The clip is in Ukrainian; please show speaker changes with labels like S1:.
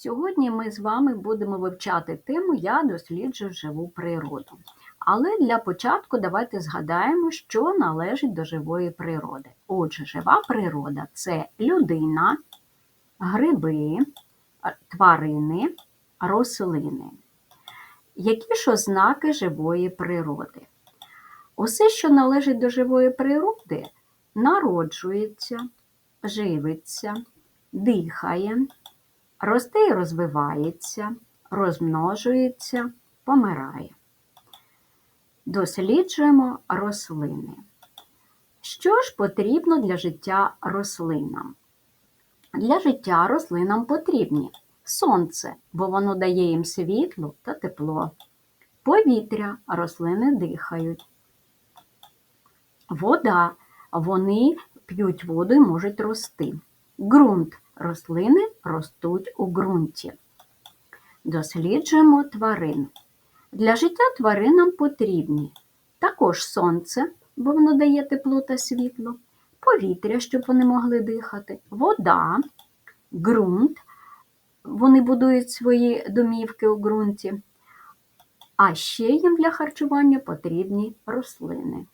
S1: Сьогодні ми з вами будемо вивчати тему Я досліджую живу природу. Але для початку давайте згадаємо, що належить до живої природи. Отже, жива природа це людина, гриби, тварини, рослини. Які ж ознаки живої природи? Усе, що належить до живої природи, народжується, живиться, дихає, росте і розвивається, розмножується, помирає. Досліджуємо рослини. Що ж потрібно для життя рослинам? Для життя рослинам потрібні сонце, бо воно дає їм світло та тепло, повітря, рослини дихають, вода, вони п'ють воду і можуть рости. Ґрунт, рослини ростуть у ґрунті. Досліджуємо тварин. Для життя тваринам потрібні також сонце, бо воно дає тепло та світло, повітря, щоб вони могли дихати, вода, ґрунт, вони будують свої домівки у ґрунті, а ще їм для харчування потрібні рослини.